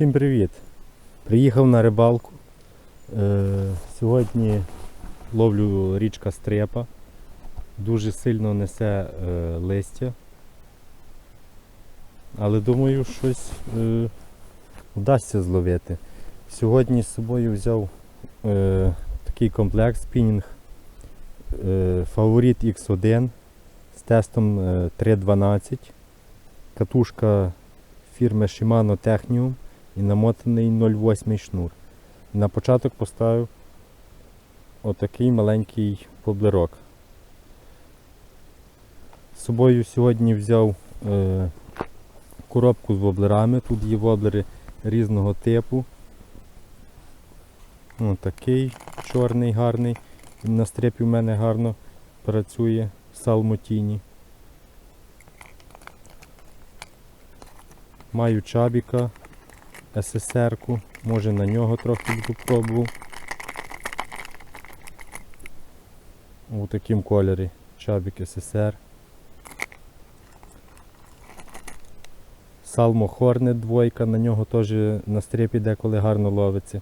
Всім привіт! Приїхав на рибалку. Е, сьогодні ловлю річка Стрепа. Дуже сильно несе е, листя. Але думаю, щось е, вдасться зловити. Сьогодні з собою взяв такий комплект спінінг Фаворит X1 з тестом е, 3.12. Катушка фірми Shimano Technium і намотаний 0,8 шнур. На початок поставив отакий маленький воблерок. З собою сьогодні взяв е, коробку з воблерами. Тут є воблери різного типу. Отакий чорний гарний. Він на стрепі в мене гарно працює в салмотіні. Маю чабіка СССР-ку, може на нього трохи буду пробував. У такому кольорі чабік СССР. Салмо Хорнет двойка, на нього теж на стріпі деколи гарно ловиться.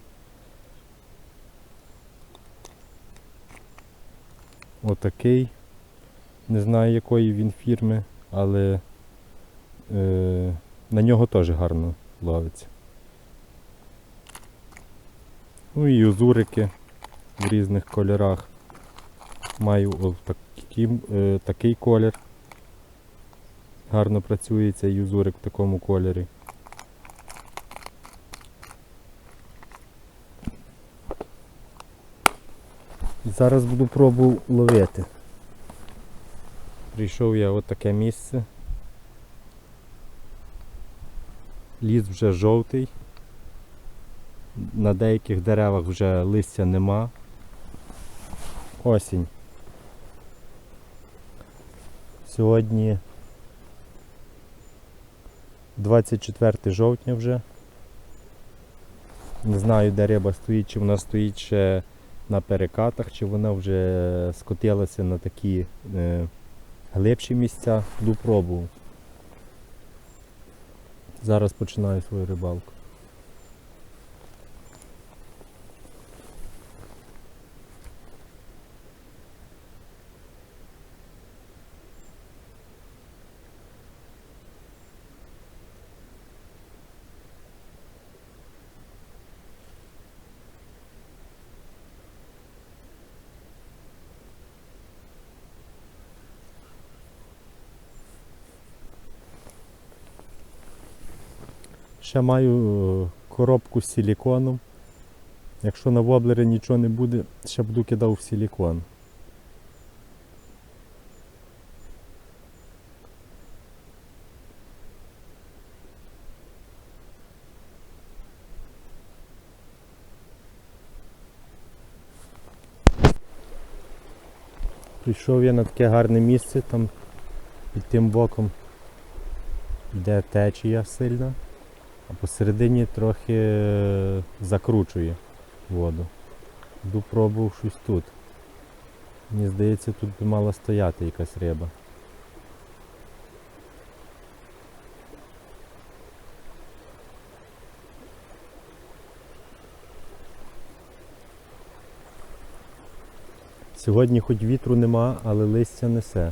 Отакий. Не знаю якої він фірми, але е, на нього теж гарно ловиться. Ну і юзурики в різних кольорах. Маю о, такий, е, такий колір. Гарно працює цей юзурик в такому кольорі. Зараз буду пробувати ловити. Прийшов я от таке місце. Ліс вже жовтий. На деяких деревах вже листя нема. Осінь. Сьогодні 24 жовтня вже. Не знаю, де риба стоїть, чи вона стоїть ще на перекатах, чи вона вже скотилася на такі е, глибші місця. Буду пробував. Зараз починаю свою рибалку. Ще маю е, коробку з силіконом. Якщо на воблері нічого не буде, ще буду кидав в силікон. Прийшов я на таке гарне місце, там під тим боком йде течія сильна а посередині трохи е, закручує воду. Буду пробував щось тут. Мені здається, тут би мала стояти якась риба. Сьогодні хоч вітру нема, але листя несе.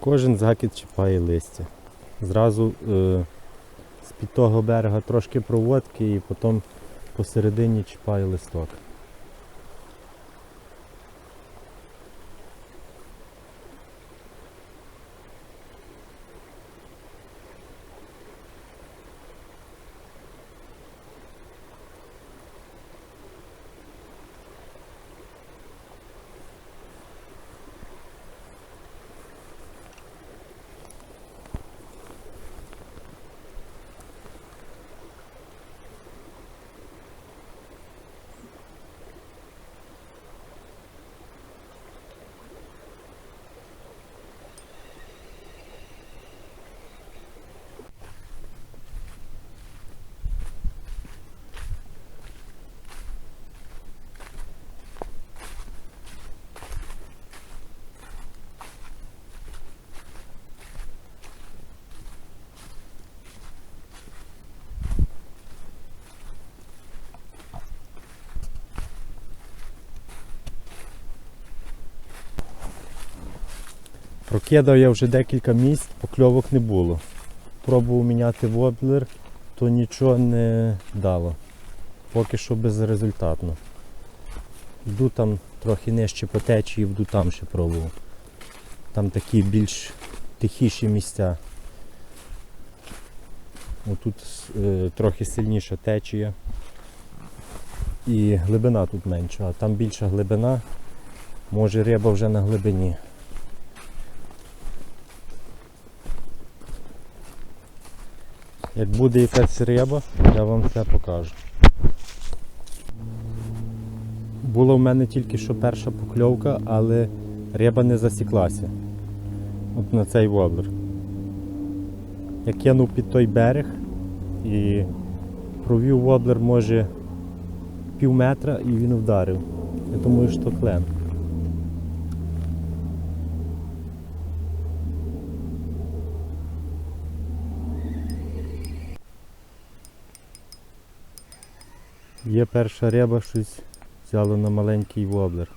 Кожен закид чіпає листя. Зразу е, з-під того берега трошки проводки і потім посередині чіпає листок. Прокидав я вже декілька місць, покльовок не було. Пробував міняти воблер, то нічого не дало. Поки що безрезультатно. Йду там трохи нижче по течії, йду там ще пробував. Там такі більш тихіші місця. Отут е, трохи сильніша течія. І глибина тут менша, а там більша глибина, може риба вже на глибині. Як буде якась риба, я вам все покажу. Була в мене тільки що перша покльовка, але риба не засіклася. От на цей воблер. Я кинув під той берег і провів воблер може пів метра і він вдарив. Я думаю, що клен. Є перша риба, щось взяло на маленький воблер.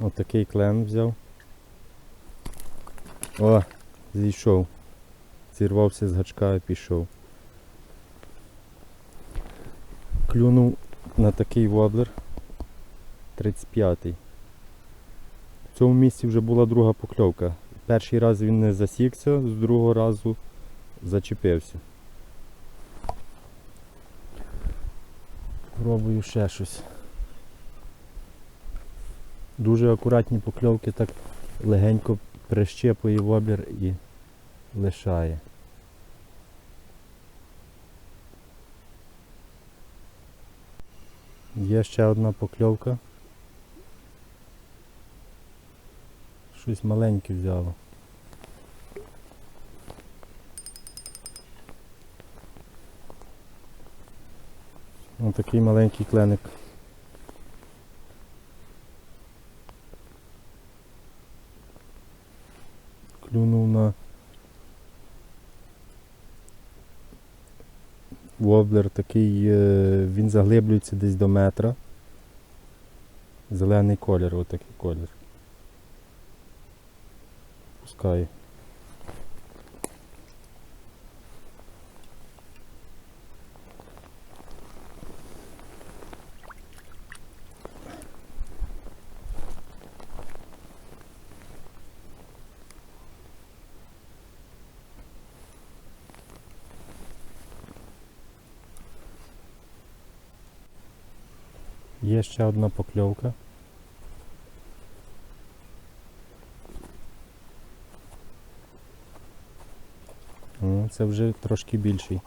Отакий клен взяв. О, зійшов. Зірвався з гачка і пішов. Клюнув на такий воблер 35-й. В цьому місці вже була друга покльовка. Перший раз він не засікся, з другого разу зачепився. Пробую ще щось. Дуже акуратні покльовки, так легенько прищепує воблер і лишає. Є ще одна покльовка. Щось маленьке взяло. Ось такий маленький кленик. Клюнув на Воблер такий, е, він заглиблюється десь до метра. Зелений колір, отакий колір. Пускай. Ще одна покльовка. Це вже трошки більший.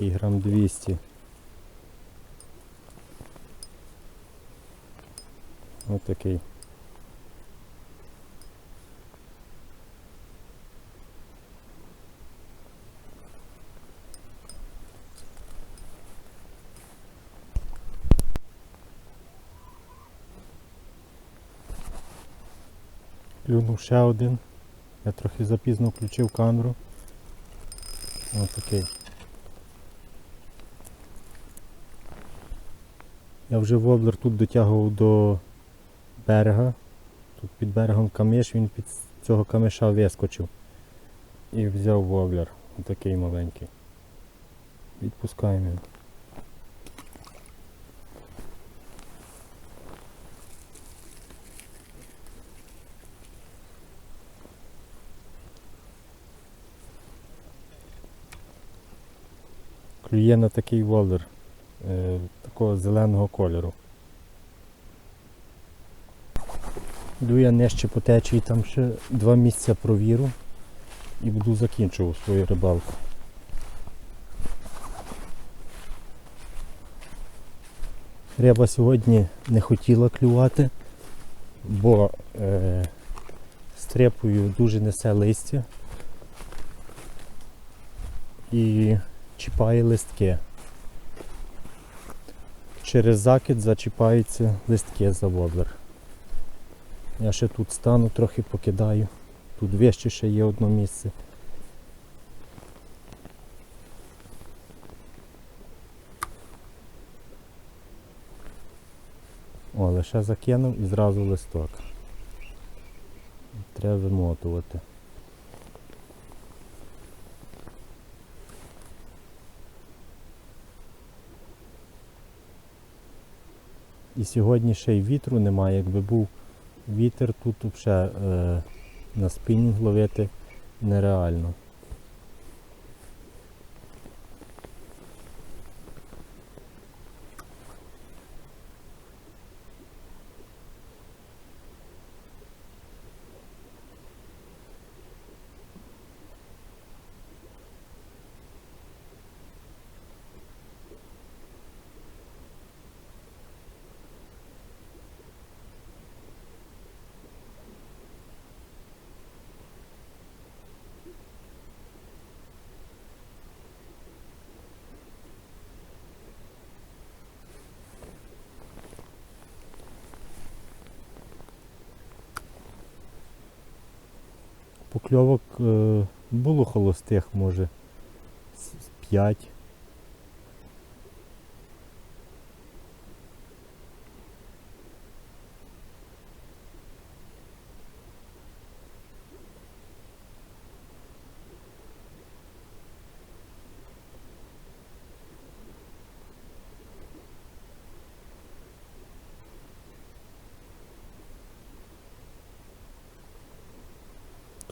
І грам 200. Ось такий. Клюнув ще один. Я трохи запізно включив камеру. Ось такий. Я вже воблер тут дотягував до берега. Тут під берегом камиш, він під цього камиша вискочив. І взяв воблер. Ось такий маленький. Відпускаємо його. Клює на такий волдер е, такого зеленого кольору. Йду я нижче по течії, там ще два місця провіру і буду закінчувати свою рибалку. Риба сьогодні не хотіла клювати, бо е, стрепою дуже несе листя і чіпає листки. через закид зачіпаються листки за воблер. Я ще тут стану, трохи покидаю. Тут вище ще є одне місце. О, лише закинув і зразу листок. Треба вимотувати. І сьогодні ще й вітру немає. Якби був вітер, тут взагалі е, на спінінг ловити нереально. Покльовок е, було холостих, може, 5.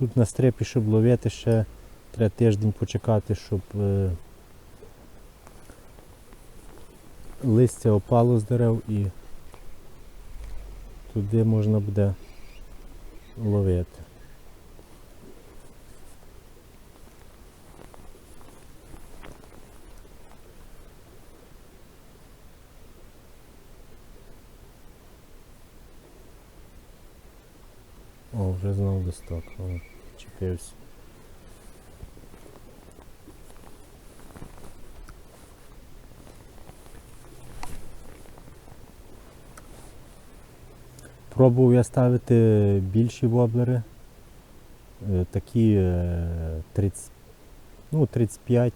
Тут на стрепі, щоб ловити ще треба тиждень почекати, щоб е, листя опало з дерев і туди можна буде ловити. О, вже знову листок. О, чіпився. Пробував я ставити більші воблери. Е, Такі е, 30, ну, 35,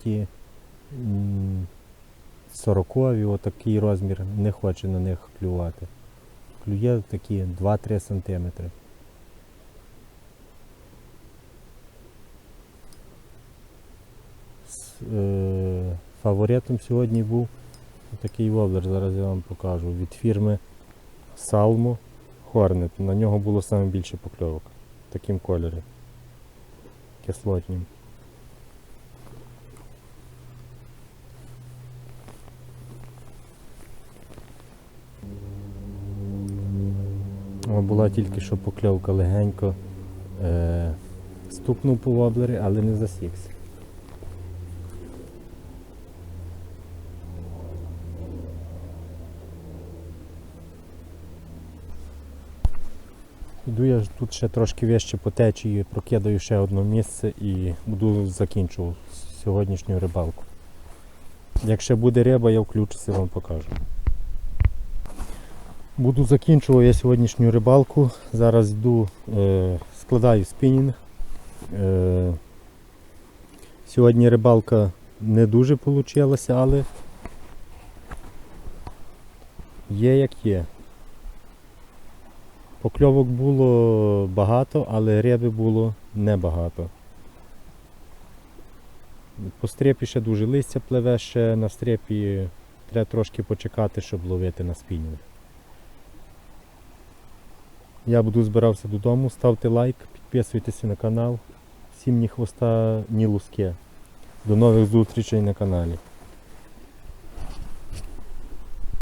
40, отакий розмір, не хоче на них клювати. Клює такі 2-3 см. С- е, Фаворитом сьогодні був такий воблер, зараз я вам покажу. Від фірми Salmo Hornet. На нього було саме більше покльовок. В таким кольорі. Кислотнім. Була тільки що покльовка легенько. Е, стукнув по воблері, але не засікся. Іду я тут ще трошки вище по течії, прокидаю ще одне місце і буду закінчувати сьогоднішню рибалку. Якщо буде риба, я включуся вам покажу. Буду закінчувати я сьогоднішню рибалку. Зараз йду, е, складаю спінінг. Е, сьогодні рибалка не дуже вийшла, але є як є. Покльовок було багато, але риби було небагато. По стрепі ще дуже листя пливе, ще на стрепі треба трошки почекати, щоб ловити на спінінг. Я буду збирався додому, ставте лайк, підписуйтеся на канал. Всім ні хвоста, ні луски. До нових зустрічей на каналі.